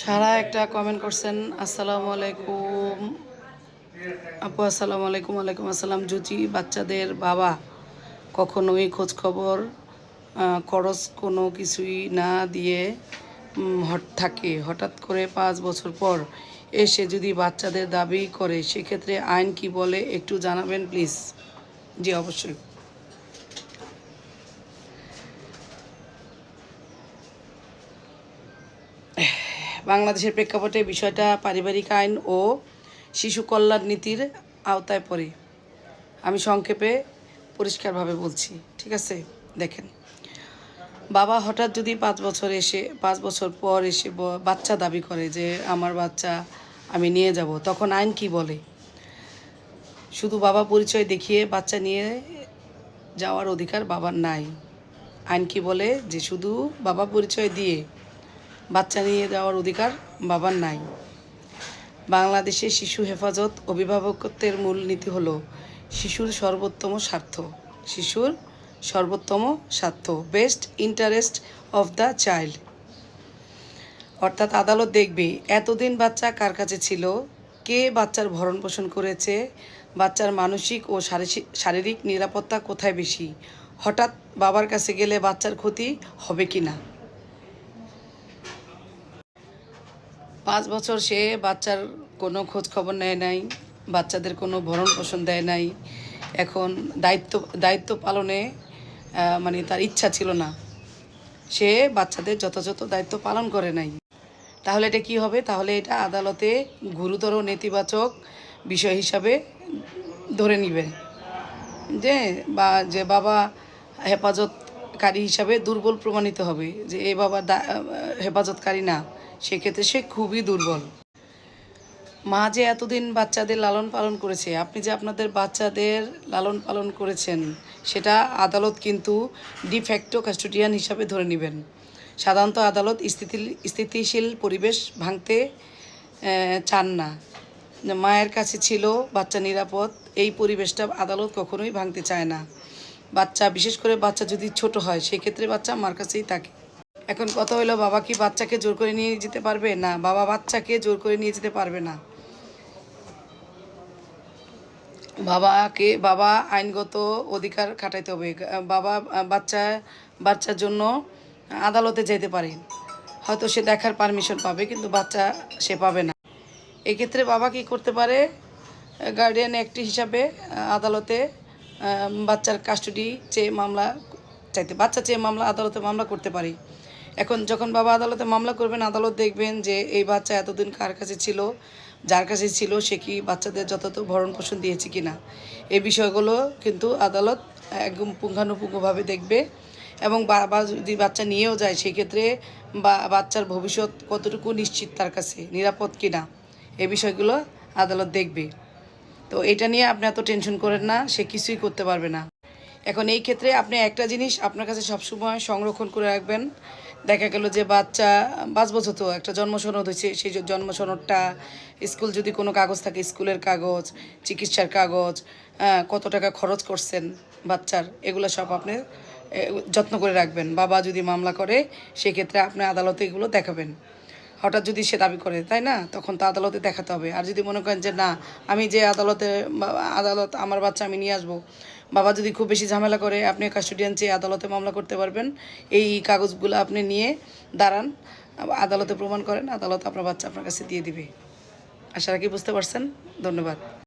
সারা একটা কমেন্ট করছেন, আসসালামু আলাইকুম। আপু, আসসালামু আলাইকুম আলাইকুম আসসালাম। জুচি, বাচ্চাদের বাবা, কখনোই খোঁজ খবর খরচ কোনো কিছুই না দিয়ে হট থাকে। হঠাৎ করে পাঁচ বছর পর এসে যদি বাচ্চাদের দাবি করে, সেক্ষেত্রে আইন কি বলে একটু জানাবেন প্লিজ? জি, অবশ্যই। বাংলাদেশের প্রেক্ষাপটে বিষয়টা পারিবারিক আইন ও শিশু কল্যাণ নীতির আওতায় পড়ে। আমি সংক্ষেপে পরিষ্কারভাবে বলছি, ঠিক আছে? দেখেন, বাবা হঠাৎ যদি পাঁচ বছর এসে, পাঁচ বছর পর এসে বাচ্চা দাবি করে যে, আমার বাচ্চা, আমি নিয়ে যাব তখন আইন কি বলে? শুধু বাবা পরিচয় দেখিয়ে বাচ্চা নিয়ে যাওয়ার অধিকার বাবার নাই। আইন কি বলে? যে শুধু বাবা পরিচয় দিয়ে বাচ্চা নিয়ে যাওয়ার অধিকার বাবার নাই। বাংলাদেশে শিশু হেফাজত অভিভাবকত্বের মূল নীতি হলো শিশুর সর্বোত্তম স্বার্থ। শিশুর সর্বোত্তম স্বার্থ best interest of the child অর্থাৎ আদালত দেখবে এতদিন বাচ্চা কার কাছে ছিল, কে বাচ্চার ভরণ পোষণ করেছে, বাচ্চার মানসিক ও শারীরিক নিরাপত্তা কোথায় বেশি, হঠাৎ বাবার কাছে গেলে বাচ্চার ক্ষতি হবে কি না পাঁচ বছর সে বাচ্চার কোনো খোঁজ খবর নেয় নাই, বাচ্চাদের কোনো ভরণ পোষণ দেয় নাই। এখন দায়িত্ব দায়িত্ব পালনে মানে তার ইচ্ছা ছিল না। সে বাচ্চাদের যথাযথ দায়িত্ব পালন করে নাই। তাহলে এটা কি হবে? তাহলে এটা আদালতে গুরুতর নেতিবাচক বিষয় হিসাবে ধরে নিবে। যে বা, যে বাবা হেফাজতকারী হিসাবে দুর্বল প্রমাণিত হবে যে এ বাবা হেফাজতকারী না। সেক্ষেত্রে সে খুবই দুর্বল। মা যে এতদিন বাচ্চাদের লালন পালন করেছে, আপনি যে আপনাদের বাচ্চাদের লালন পালন করেছেন, সেটা আদালত কিন্তু ডিফ্যাক্টো কাস্টোডিয়ান হিসাবে ধরে নেবেন। সাধারণত আদালত স্থিতি স্থিতিশীল পরিবেশ ভাঙতে চান না। মায়ের কাছে ছিল বাচ্চা নিরাপদ, এই পরিবেশটা আদালত কখনোই ভাঙতে চায় না। বাচ্চা, বিশেষ করে বাচ্চা যদি ছোট হয়, সেক্ষেত্রে বাচ্চা মার কাছেই থাকে। এখন কথা হলো বাবা কি বাচ্চাকে জোর করে নিয়ে যেতে পারবে? না, বাবা বাচ্চাকে জোর করে নিয়ে যেতে পারবে না। বাবাকে, বাবা আইনগত অধিকার খাটাইতে হবে। বাবা, বাচ্চা, বাচ্চার জন্য আদালতে যেতে পারে। হয়তো সে দেখার পারমিশন পাবে, কিন্তু বাচ্চা সে পাবে না। এক্ষেত্রে বাবা কি করতে পারে? গার্ডিয়ান অ্যাক্ট হিসাবে আদালতে বাচ্চার কাস্টডি চেয়ে মামলা, চাইতে বাচ্চা চেয়ে মামলা, আদালতে মামলা করতে পারে। এখন যখন বাবা আদালতে মামলা করবেন, আদালত দেখবেন যে এই বাচ্চা এতদিন কার কাছে ছিল, যার কাছে ছিল, সে কি বাচ্চাদের যথাযথ ভরণ পোষণ দিয়েছে কি না এই বিষয়গুলো কিন্তু আদালত একদম পুঙ্খানুপুঙ্খভাবে দেখবে এবং বাবা যদি বাচ্চা নিয়েও যায়, সেক্ষেত্রে বা, বাচ্চার ভবিষ্যৎ কতটুকু নিশ্চিত তার কাছে, নিরাপদ কি না এই বিষয়গুলো আদালত দেখবে। তো এটা নিয়ে আপনি এত টেনশন করেন না, সে কিছুই করতে পারবে না। এখন এই ক্ষেত্রে আপনি একটা জিনিস আপনার কাছে সবসময় সংরক্ষণ করে রাখবেন দেখা গেল যে বাচ্চা পাঁচ বছর তো একটা জন্মসনদ হয়েছে সেই যে জন্ম স্কুল যদি কোনো কাগজ থাকে স্কুলের কাগজ চিকিৎসার কাগজ আহ, কত টাকা খরচ করছেন বাচ্চার এগুলো সব আপনি যত্ন করে রাখবেন। বাবা যদি মামলা করে সেক্ষেত্রে আপনি আদালতে এগুলো দেখাবেন। হঠাৎ যদি সে দাবি করে তাই না? তখন তো আদালতে দেখাতে হবে। আর যদি মনে করেন যে না আমি যে আদালতে আদালত আমার বাচ্চা আমি নিয়ে আসব বাবা যদি খুব বেশি ঝামেলা করে, আপনি কাস্টোডিয়ান চেয়ে আদালতে মামলা করতে পারবেন। এই কাগজগুলো আপনি নিয়ে দাঁড়ান, আদালতে প্রমাণ করেন, আদালত আপনার বাচ্চা আপনার কাছে দিয়ে দিবে। আশা রাখি বুঝতে পারছেন। ধন্যবাদ।